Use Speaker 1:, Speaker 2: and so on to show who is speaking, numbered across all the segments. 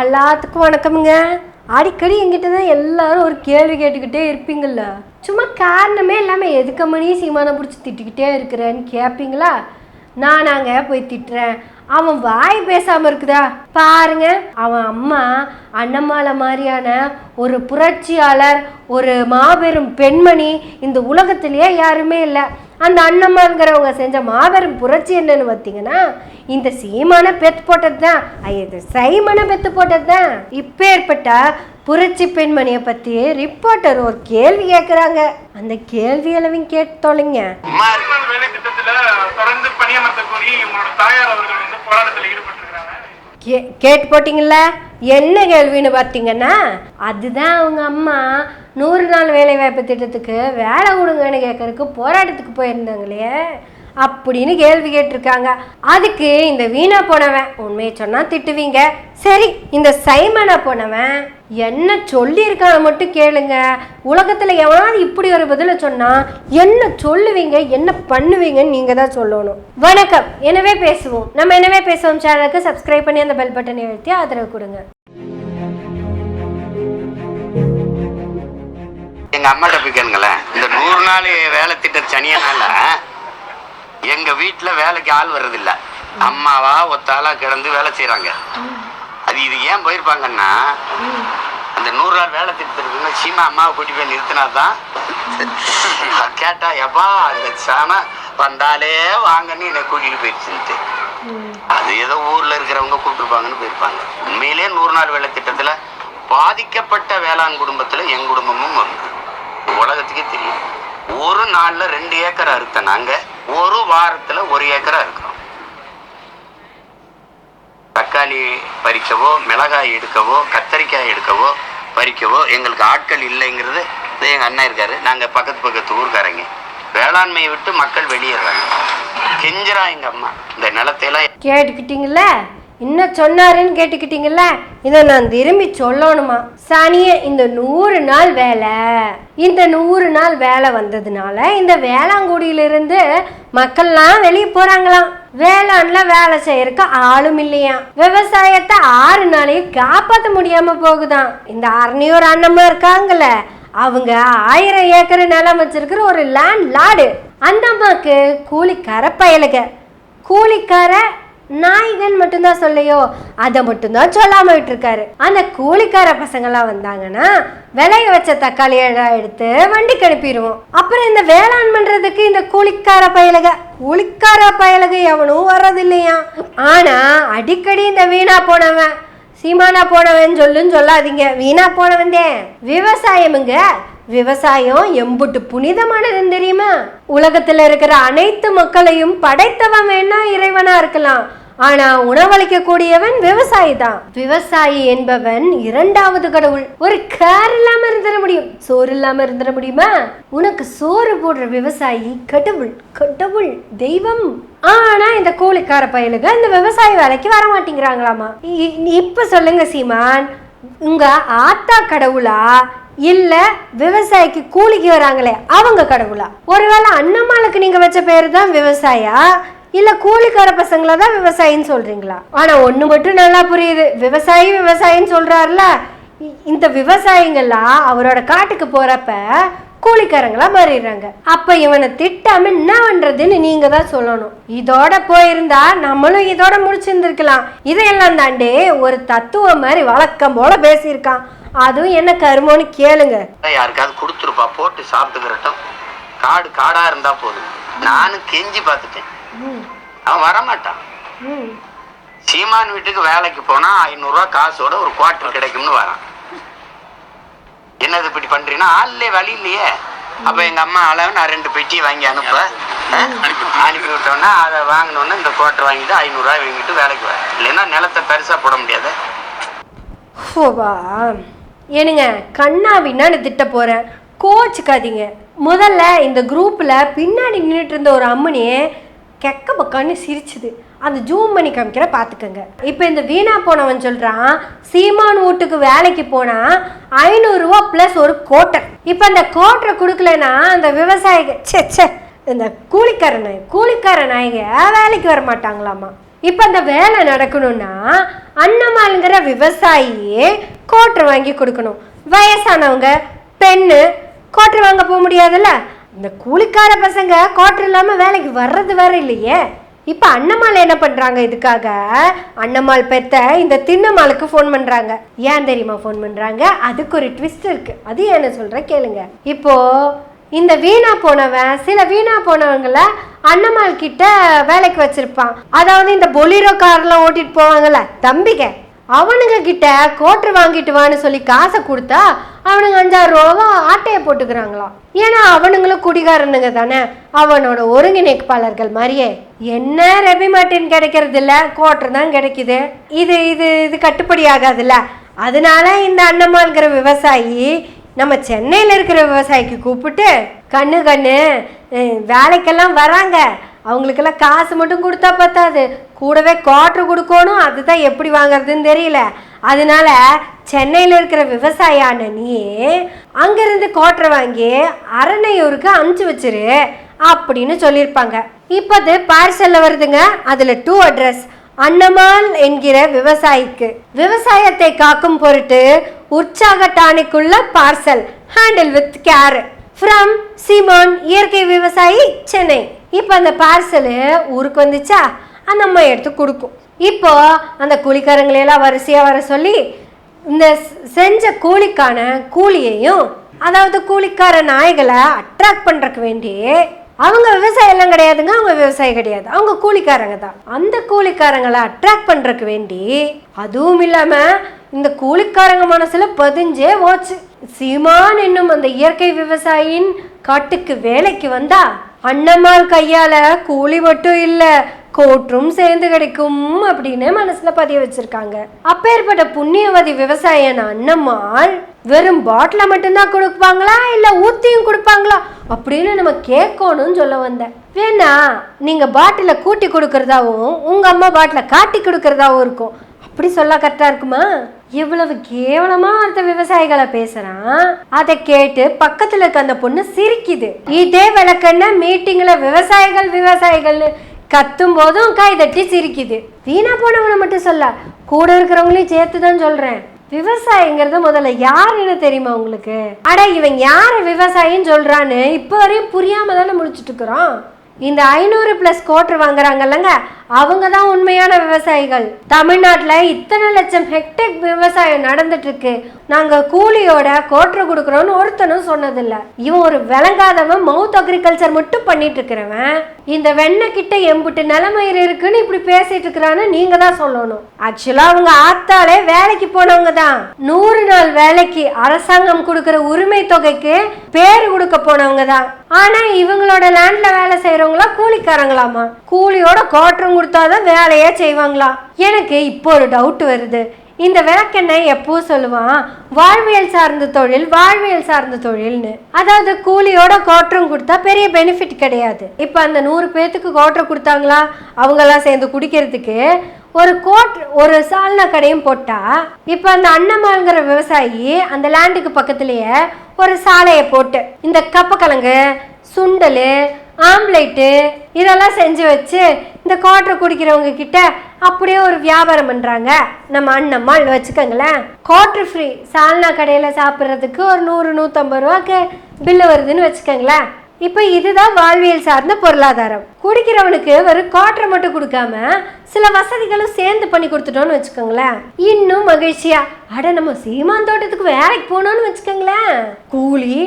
Speaker 1: எல்லாத்துக்கும் வணக்கமுங்க. அடிக்கடி எங்கிட்ட தான் எல்லாரும் ஒரு கேள்வி கேட்டுக்கிட்டே இருப்பீங்கள்ல சும்மா காரணமே இல்லாமல் எதுக்க மணி சீமானை பிடிச்சி திட்டிக்கிட்டே இருக்கிறேன்னு கேட்பீங்களா நான் அங்கே போய் திட்டுறேன். அவன் வாய் பேசாமல் இருக்குதா? பாருங்க. அவன் அம்மா அன்னமாலை மாதிரியான ஒரு புரட்சியாளர் ஒரு மாபெரும் பெண்மணி இந்த உலகத்திலேயே யாருமே இல்லை. அந்த அண்ணம்மாங்கிறவங்க செஞ்ச மாபெரும் புரட்சி என்னன்னு பார்த்தீங்கன்னா இந்த சீமான பெத்து போட்டது தான் இது சைமான பெத்து போட்டது தான் இப்பேற்பட்ட புரட்சி பெண்மணியை பற்றி ரிப்போர்ட்டர் ஒரு கேள்வி கேட்குறாங்க அந்த கேள்வி அளவையும் கேட்டு தொலைங்க.
Speaker 2: தொடர்ந்து பணியமர்த்த கோரி உங்களோட தாயார் அவர்கள் வந்து போராட்டத்தில் ஈடுபட்டு
Speaker 1: கே கேட்டு போட்டிங்கள என்ன கேள்வின்னு பார்த்தீங்கன்னா அதுதான் அவங்க அம்மா நூறு நாள் வேலைவாய்ப்பு திட்டத்துக்கு வேலை கொடுங்கன்னு கேட்கறதுக்கு போராட்டத்துக்கு போயிருந்தாங்களே. அப்படின்னு கேள்வி கேட்டிருக்காங்க. அதுக்கு இந்த வீணா போனவன் உண்மையை சொன்னா திட்டுவீங்க. சரி இந்த சைமனா போனவன் என்ன சொல்லியிருக்கான மட்டும் கேளுங்க. உலகத்துல எவனாவது இப்படி ஒரு பதில சொன்னா என்ன சொல்லுவீங்க என்ன பண்ணுவீங்கன்னு நீங்க தான் சொல்லணும். வணக்கம். எனவே பேசுவோம். நம்ம எனவே பேசுவோம் சேனலுக்கு சப்ஸ்கிரைப் பண்ணி அந்த பெல் பட்டனை அழுத்தி ஆதரவு கொடுங்க.
Speaker 3: எங்க அம்மாட்ட போய் கேளுங்களேன். இந்த நூறு நாள் வேலை திட்டம் சனியனால எங்க வீட்டுல வேலைக்கு ஆள் வர்றதில்ல. அம்மாவா ஒத்தாளா கிடந்து வேலை செய்யறாங்க அது இது ஏன் போயிருப்பாங்கன்னா அந்த நூறு நாள் வேலை திட்டத்திற்கு சீமா அம்மாவை கூட்டி போய் நிறுத்தினாதான் கேட்டா எப்பா அந்த சாம வந்தாலே வாங்கன்னு என்னை கூட்டிட்டு போயிடுச்சுன்ட்டு. அது ஏதோ ஊர்ல இருக்கிறவங்க கூப்பிட்டுருப்பாங்கன்னு போயிருப்பாங்க. உண்மையிலேயே நூறு நாள் வேலை திட்டத்துல பாதிக்கப்பட்ட வேளாண் குடும்பத்துல என் குடும்பமும் ஒன்று உலகத்துக்கே தெரியும். ஒரு நாள்ல ரெண்டு ஏக்கர் அறுத்த நாங்க. ஒரு வாரத்துல ஒரு ஏக்கரா இருக்கிறோம் தக்காளி பறிக்கவோ மிளகாய் எடுக்கவோ கத்தரிக்காய் எடுக்கவோ பறிக்கவோ எங்களுக்கு ஆட்கள் இல்லைங்கிறது எங்க அண்ணன் இருக்காரு. நாங்க பக்கத்து பக்கத்து ஊருக்காரங்க. வேளாண்மையை விட்டு மக்கள் வெளியேறாங்க. கெஞ்சிரா எங்க அம்மா. இந்த நிலத்தையெல்லாம்
Speaker 1: கேட்டுக்கிட்டீங்களா என்ன சொன்னாருன்னு கேட்டுக்கிட்டீங்கல்ல? இதை நான் திரும்பி சொல்லணுமா? சனிய இந்த நூறு நாள் வேலை. இந்த நூறு நாள் வேலை வந்ததுனால இந்த வேளாங்குடியிலிருந்து மக்கள்லாம் வெளியே போறாங்களாம். வேளாண்ல வேலை செய்யறதுக்கு ஆளும் இல்லையா? விவசாயத்தை ஆறு நாளையும் காப்பாற்ற முடியாம போகுதான். இந்த அரணியூர் அண்ணம்மா இருக்காங்கல்ல அவங்க ஆயிரம் ஏக்கர் நிலம் வச்சிருக்கிற ஒரு லேண்ட் லாடு அந்த அம்மாக்கு கூலிக்கார பயலுக கூலிக்கார நாயகன் மட்டும்தான் சொல்லையோ? அதை மட்டும்தான் சொல்லாம விட்டுருக்காரு. அந்த கூலிக்கார பசங்களாம் வந்தாங்கன்னா விளைய வச்ச தக்காளியெல்லாம் எடுத்து வண்டிக்கு அனுப்பிடுவோம். அப்புறம் இந்த வேளாண் பண்றதுக்கு இந்த கூலிக்கார பயலக கூலிக்கார பயலக எவனும் வர்றதில்லையா? ஆனா அடிக்கடி இந்த வீணா போனவன் சீமானா போனவன் சொல்லுன்னு சொல்லாதீங்க. வீணா போனவன் விவசாயமுங்க விவசாயம் எம்புட்டு புனிதமானதுன்னு தெரியுமா? உலகத்துல இருக்கிற அனைத்து மக்களையும் படைத்தவன் வேணா இறைவனா இருக்கலாம். ஆனா உணவளிக்க கூடியவன் விவசாயி தான். விவசாயி என்பவன் இரண்டாவது கடவுள். ஒரு கேர் இல்லாம இருந்துட முடியும். சோறு இல்லாம இருந்துட முடியுமா? உனக்கு சோறு போடுற விவசாயி கடவுள் கடவுள் தெய்வம். ஆனா இந்த கூலிக்கார பயலுக இந்த விவசாய வேலைக்கு வர மாட்டேங்கிறாங்களாமா? இ- இப்ப சொல்லுங்க சீமான். உங்க ஆத்தா கடவுளா இல்ல விவசாயிக்கு கூலிக்கு வராங்களே அவங்க கடவுளா? ஒருவேளை அண்ணம்மாளுக்கு நீங்க வச்ச பேர் தான் விவசாயா? இல்ல கூலிக்கார பசங்கள தான் விவசாயின்னு சொல்றீங்களா? ஆனா ஒண்ணு மட்டும் நல்லா புரியுது. விவசாயி விவசாயின்னு சொல்றாருல. இ- இந்த விவசாயிங்கள்லாம் அவரோட காட்டுக்கு போறப்ப கூலிக்காரங்களா மாறிடுறாங்க. அப்ப இவனை திட்டாம என்ன பண்றதுன்னு நீங்க தான் சொல்லணும். இதோட போயிருந்தா நம்மளும் இதோட முடிச்சிருந்துருக்கலாம். இதையெல்லாம் தாண்டி ஒரு தத்துவம் மாதிரி வழக்கம் போல பேசியிருக்கான். அதுவும் என்ன கருமோன்னு கேளுங்க.
Speaker 3: யாருக்காவது கொடுத்துருப்பா போட்டு சாப்பிட்டுக்கிறட்டும். காடு காடா இருந்தா போதும். நானும் கெஞ்சி பார்த்துட்டேன். அவன் வரமாட்டான். சீமான் வீட்டுக்கு வேலைக்கு போனா ஐநூறுரூவா காசோட ஒரு குவார்டர் கிடைக்கும்னு வரான். என்னது இப்படி பண்றீங்கன்னா ஆள்லே வழி இல்லையே. அப்ப எங்க அம்மா அளவு நான் ரெண்டு பெட்டி வாங்கி அனுப்ப. அனுப்பி விட்டோன்னா அதை வாங்கினோன்னே இந்த குவார்டர் வாங்கிட்டு ஐநூறுரூவா வாங்கிட்டு வேலைக்கு வரேன் இல்லைன்னா நிலத்தை பெருசா போட முடியாது.
Speaker 1: ஏனுங்க கண்ணாவின்னு திட்ட போகிறேன் கோச்சுக்காதீங்க முதல்ல இந்த குரூப்பில் பின்னாடி நின்றுட்டு இருந்த ஒரு அம்மனியே கெக்க பக்கான்னு சிரிச்சுது. அந்த ஜூம் பண்ணி காமிக்கிற பார்த்துக்கோங்க இப்போ இந்த வீணா போனவன் சொல்கிறான் சீமான் வீட்டுக்கு வேலைக்கு போனால் ஐநூறுரூவா ப்ளஸ் ஒரு கோட்டர் இப்போ அந்த கோட்டரை கொடுக்கலன்னா அந்த விவசாயிக ச்சே சே இந்த கூலிக்கார நாய் கூலிக்கார நாய்க வேலைக்கு வர மாட்டாங்களாமா? இப்போ அந்த வேலை நடக்கணும்னா அண்ணம்மாளுங்கிற விவசாயியே கோட்டர் வாங்கி கொடுக்கணும். வயசானவங்க பெண்ணு கோட்டர் வாங்க போக முடியாதுல்ல? இந்த கூலிக்கார பசங்க கோட்டர் இல்லாமல் வேலைக்கு வர்றது வேற இல்லையே. இப்போ அண்ணம்மாள் என்ன பண்ணுறாங்க இதுக்காக? அண்ணம்மாள் பெத்த இந்த திண்ணம்மாளுக்கு ஃபோன் பண்ணுறாங்க ஏன் தெரியுமா ஃபோன் பண்ணுறாங்க அதுக்கு ஒரு ட்விஸ்ட் இருக்கு. அது என்ன சொல்கிறேன் கேளுங்க. இப்போ இந்த வீணா போனவன் சில வீணா போனவங்கள அண்ணம்மாள் கிட்ட வேலைக்கு வச்சிருப்பான். அதாவது இந்த பொலிரோ கார்லாம் ஓட்டிட்டு போவாங்கல்ல தம்பிக அவனுங்க கிட்ட கோட்டர் வாங்கிட்டு வான்னு சொல்லி காசை கொடுத்தா அவனுங்க அஞ்சாறு ரூபா ஆட்டையை போட்டுக்கிறாங்களாம். ஏன்னா அவனுங்களும் குடிகாரனுங்க தானே அவனோட ஒருங்கிணைப்பாளர்கள் மாதிரியே. என்ன ரெபி மாட்டின் கிடைக்கிறது இல்ல கோட்டர் தான் கிடைக்குது. இது இது இது கட்டுப்படி ஆகாதுல்ல. அதனால இந்த அண்ணம்மாள்கிற விவசாயி நம்ம சென்னையில் இருக்கிற விவசாயிக்கு கூப்பிட்டு கண்ணு கண்ணு வேலைக்கெல்லாம் வராங்க. அவங்களுக்கெல்லாம் காசு மட்டும் கொடுத்தா பத்தாது. கூடவே குவாட்ரு கொடுக்கணும். அதுதான் எப்படி வாங்குறதுன்னு தெரியல. அதனால சென்னையில் இருக்கிற விவசாயான நீ அங்கேருந்து குவாட்ரு வாங்கி அரணையூருக்கு அனுப்பிச்சு வச்சிரு அப்படின்னு சொல்லியிருப்பாங்க. இப்போ அது பார்சலில் வருதுங்க. அதில் டூ அட்ரஸ் அன்னமான் என்கிற விவசாயிக்கு. விவசாயத்தை காக்கும் பொருட்டு உற்சாக டானிக்குள்ள parcel handle with care from Seeman இயற்கை விவசாயி சென்னை. இப்போ அந்த பார்சலு ஊருக்கு வந்துச்சா? அந்த அம்மா எடுத்து கொடுக்கும். இப்போ அந்த கூலிக்காரங்களையெல்லாம் வரிசையாக வர சொல்லி இந்த செஞ்ச கூலிக்கான கூலியையும் அதாவது கூலிக்கார நாய்களை அட்ராக்ட் பண்ணுறக்கு வேண்டி அவங்க விவசாயம் எல்லாம் கிடையாதுங்க அவங்க விவசாயி கிடையாது. அவங்க கூலிக்காரங்க தான். அந்த கூலிக்காரங்களை அட்ராக்ட் பண்ணுறக்கு வேண்டி அதுவும் இல்லாமல் இந்த கூலிக்காரங்க மனசுல பதிஞ்சே போச்சு. சீமான் என்னும் அந்த இயற்கை விவசாயியின் காட்டுக்கு வேலைக்கு வந்தா அண்ணம்மாள் கையால கூலி மட்டும் இல்ல கோற்றும் சேர்ந்து கிடைக்கும் அப்படின்னு மனசுல பதிய வச்சிருக்காங்க. அப்பேற்பட்ட புண்ணியவதி விவசாயன அண்ணம்மாள் வெறும் பாட்டிலை மட்டும்தான் கொடுப்பாங்களா? இல்லை ஊத்தியும் கொடுப்பாங்களா? அப்படின்னு நம்ம கேட்கணும்னு சொல்ல வந்தேன். வேணா நீங்கள் பாட்டில கூட்டி கொடுக்கறதாவும் உங்கள் அம்மா பாட்டில காட்டி கொடுக்கறதாவும் இருக்கும். அப்படி சொல்ல கரெக்டாக இருக்குமா? இவ்வளவு கேவலமாக ஒருத்த விவசாயிகளை பேசுகிறான் அதை கேட்டு பக்கத்தில் இருக்க அந்த பொண்ணு சிரிக்குது. இதே விளக்கண்ண மீட்டிங்கில் விவசாயிகள் விவசாயிகள்னு கத்தும் போதும் கை தட்டி சிரிக்குது. வீணா போனவனை மட்டும் சொல்ல கூட இருக்கிறவங்களையும் சேர்த்து தான் சொல்கிறேன் விவசாயிங்கிறது முதல்ல யாருன்னு தெரியுமா உங்களுக்கு? அட இவன் யார் விவசாயின்னு சொல்றான்னு இப்போ வரையும் புரியாம தானே முழிச்சிட்டு இருக்கிறோம் இந்த ஐநூறு பிளஸ் கோட்ரு வாங்குறாங்கல்லங்க அவங்க தான் உண்மையான விவசாயிகள். தமிழ்நாட்டில் இத்தனை லட்சம் ஹெக்டேக் விவசாயம் நடந்துட்டு இருக்கு நாங்கள் கூலியோட கோட்ரு கொடுக்குறோன்னு ஒருத்தனும் சொன்னதில்ல. இவன் ஒரு விளங்காதவன் மவுத் அக்ரிகல்ச்சர் மட்டும் பண்ணிட்டு இருக்கிறவன் இந்த வெண்ணெய் கிட்ட எம்புட்டு நிலமயிர் இருக்குன்னு இப்படி பேசிட்டு இருக்கிறான்னு நீங்க தான் சொல்லணும் ஆக்சுவலா அவங்க ஆத்தாலே வேலைக்கு போனவங்க தான் நூறு நாள் வேலைக்கு அரசாங்கம் கொடுக்குற உரிமை தொகைக்கு பேர் கொடுக்க போனவங்க தான் ஆனா இவங்களோட லேண்ட்ல வேலை செய்யறவங்களா கூலிக்காரங்களாமா? கூலியோட கோட்டரும் கொடுத்தாதான் வேலையே செய்வாங்களா? எனக்கு இப்போ ஒரு டவுட் வருது. இந்த விளக்கெண்ணெய் எப்பவும் சொல்லுவான்? வாழ்வியல் சார்ந்த தொழில் வாழ்வியல் சார்ந்த தொழில்னு. அதாவது கூலியோட கோட்டரும் கொடுத்தா பெரிய பெனிஃபிட் கிடையாது. இப்போ அந்த நூறு பேர்த்துக்கு கோட்டர் கொடுத்தாங்களா? அவங்கெல்லாம் சேர்ந்து குடிக்கிறதுக்கு. ஒரு கோட் ஒரு சால்னா கடையும் போட்டா இப்போ அந்த அன்னம்மாங்கிற விவசாயி அந்த லேண்டுக்கு பக்கத்துலேயே ஒரு சாலையை போட்டு இந்த கப்பக்கிழங்கு சுண்டல் ஆம்லேட்டு இதெல்லாம் செஞ்சு வச்சு இந்த கோட்டர் குடிக்கிறவங்க கிட்ட அப்படியே ஒரு வியாபாரம் பண்ணுறாங்க நம்ம அண்ணம்மாள் வச்சுக்கோங்களேன். குவாட்ரு ஃப்ரீ. சால்னா கடையில் சாப்பிட்றதுக்கு ஒரு நூறு நூற்றம்பது ரூபாய்க்கு பில்லு வருதுன்னு வச்சுக்கோங்களேன். இப்போ இதுதான் வாழ்வியல் சார்ந்த பொருளாதாரம். குடிக்கிறவனுக்கு ஒரு கோட்டரை மட்டும் கொடுக்காம சில வசதிகளும் சேர்ந்து பண்ணி கொடுத்துட்டோம்னு வச்சுக்கோங்களேன். இன்னும் மகிழ்ச்சியா? அட நம்ம சீமான் தோட்டத்துக்கு வேலைக்கு போனோம்னு வச்சுக்கோங்களேன். கூலி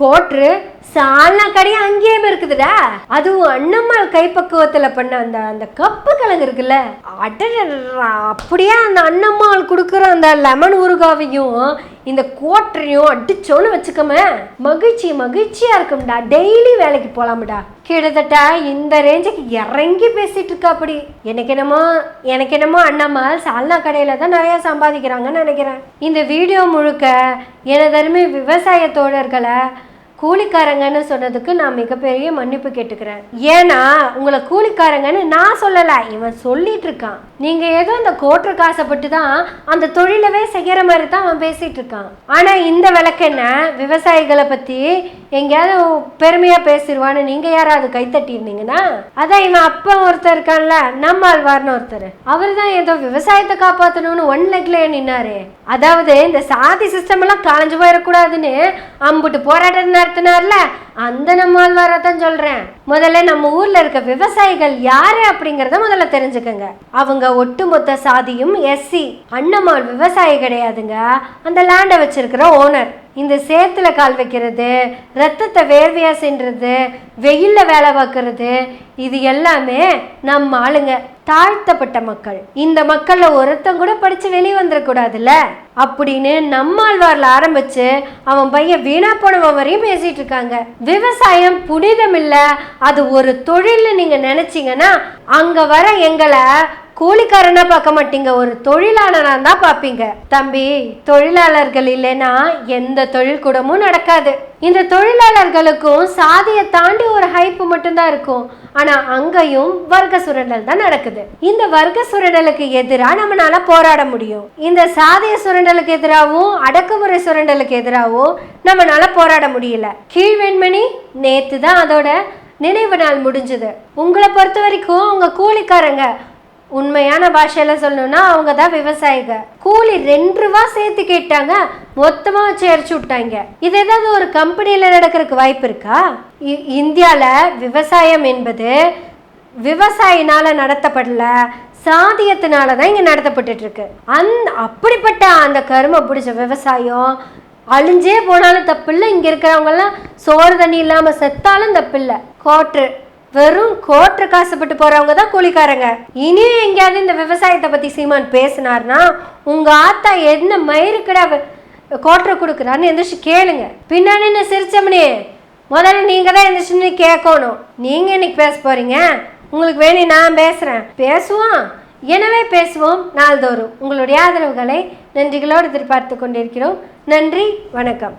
Speaker 1: கோட்ரு சால்னா கடையே அங்கேயே இருக்குதுடா. அதுவும் அண்ணம்மாள் கைப்பக்குவத்துல பண்ண அந்த அந்த கப்பு கிழங்கு இருக்குல்ல அடடா அப்படியே அந்த அண்ணம்மாள் கொடுக்குற அந்த லெமன் ஊறுகாவையும் இந்த கோட்டரையும் அடிச்சோன்னு வச்சுக்கோமே. மகிழ்ச்சி மகிழ்ச்சியா இருக்கும்டா. டெய்லி வேலைக்கு போலாம்டா. கிட்டத்தட்ட இந்த ரேஞ்சுக்கு இறங்கி பேசிட்டு இருக்கா அப்படி எனக்கு என்னமோ எனக்கு என்னமோ அண்ணம்மாள் சால்னா கடையில தான் நிறைய சம்பாதிக்கிறாங்கன்னு நினைக்கிறேன். இந்த வீடியோ முழுக்க எனதருமே விவசாய தோழர்களை கூலிக்காரங்கன்னு சொன்னதுக்கு நான் மிகப்பெரிய மன்னிப்பு கேட்டுக்கிறேன். ஏன்னா உங்களை கூலிக்காரங்கன்னு நான் சொல்லலை இவன் சொல்லிட்டு இருக்கான். நீங்க ஏதோ இந்த கோட்டுக்கு ஆசைப்பட்டு தான் அந்த தொழிலவே செய்யற மாதிரி தான் அவன் பேசிட்டு இருக்கான். ஆனா இந்த விளக்கென்ன விவசாயிகளை பத்தி எங்கேயாவது பெருமையா பேசிடுவான்னு நீங்க யாராவது கைத்தட்டி இருந்தீங்கன்னா அதான் இவன் அப்பா ஒருத்தர் இருக்கான்ல நம்ம ஆழ்வார்னு ஒருத்தர். அவர் தான் ஏதோ விவசாயத்தை காப்பாற்றணும்னு ஒன் லெக்ல நின்னாரு. அதாவது இந்த சாதி சிஸ்டம் எல்லாம் களைஞ்சு போயிடக்கூடாதுன்னு அம்புட்டு போராட்டம் நடத்தினார்ல? அந்த நம்மாழ்வாரை தான் சொல்றேன். முதல்ல நம்ம ஊர்ல இருக்க விவசாயிகள் யாரு அப்படிங்கறத முதல்ல தெரிஞ்சுக்கங்க. அவங்க ஒட்டுமொத்த சாதியும் எஸ்சி அண்ணம்மாள் விவசாயி கிடையாதுங்க. அந்த லேண்டை வச்சிருக்கிற ஓனர் இந்த சேத்துல கால் வைக்கிறது ரத்தத்தை வேர்வையா சென்றது வெயில்ல வேலை பார்க்கறது இது எல்லாமே நம்ம ஆளுங்க தாழ்த்தப்பட்ட மக்கள். இந்த மக்கள்ல ஒருத்தன் கூட படிச்சு வெளியே வந்துடக்கூடாதுல்ல அப்படின்னு நம்மாழ்வார்ல ஆரம்பிச்சு அவன் பையன் வீணா போனவன் வரையும் பேசிட்டு இருக்காங்க. விவசாயம் புனிதம் இல்ல அது ஒரு தொழில்னு நீங்க நினைச்சீங்கன்னா அங்க வர எங்களை கூலிக்காரனா பார்க்க மாட்டீங்க. ஒரு தொழிலாளனா தான் பார்ப்பீங்க. தம்பி தொழிலாளர்கள் இல்லைன்னா எந்த தொழில் கூடமும் நடக்காது. இந்த தொழிலாளர்களுக்கும் சாதியை தாண்டி ஒரு ஹைப்பு மட்டும்தான் இருக்கும். ஆனா அங்கேயும் வர்க்க சுரண்டல் தான் நடக்குது. இந்த வர்க்க சுரண்டலுக்கு எதிராக நம்மளால போராட முடியும். இந்த சாதிய சுரண்டலுக்கு எதிராகவும் அடக்குமுறை சுரண்டலுக்கு எதிராகவும் நம்மளால போராட முடியல. கீழ்வெண்மணி நேத்து தான் அதோட நினைவு நாள் முடிஞ்சது. உங்களை பொறுத்த வரைக்கும் உங்க கூலிக்காரங்க உண்மையான பாஷையில சொல்லணும்னா அவங்க தான் விவசாயிங்க. கூலி ரெண்டு ரூபா சேர்த்து கேட்டாங்க மொத்தமா வச்சு எரிச்சு விட்டாங்க. இது ஏதாவது ஒரு கம்பெனியில நடக்கிறதுக்கு வாய்ப்பு இருக்கா? இ- இந்தியால விவசாயம் என்பது விவசாயினால நடத்தப்படல சாதியத்தினால தான் இங்கே நடத்தப்பட்டு இருக்கு. அந்த அப்படிப்பட்ட அந்த கருமை பிடிச்ச விவசாயம் அழிஞ்சே போனாலும் தப்பில்லை இங்கே இருக்கிறவங்கெல்லாம் சோறு தண்ணி இல்லாமல் செத்தாலும் தப்பில்லை. கோட்ரு வெறும் கோற்று காசுப்பட்டு போறவங்க தான் கூலிக்காரங்க. இனியும் எங்கேயாவது இந்த விவசாயத்தை பத்தி சீமான் பேசினார்னா உங்க ஆத்தா என்ன மயிருக்கடா கோட்டரை கொடுக்குறான்னு எந்திரிச்சு கேளுங்க. பின்னாடி என்ன சிரிச்சமனே. முதல்ல நீங்க தான் எந்திரிச்சுன்னு கேட்கணும். நீங்க இன்னைக்கு பேச போறீங்க? உங்களுக்கு வேணி நான் பேசுறேன். பேசுவோம். எனவே பேசுவோம் நாள்தோறும். உங்களுடைய ஆதரவுகளை நன்றிகளோடு எதிர்பார்த்து கொண்டிருக்கிறோம். நன்றி வணக்கம்.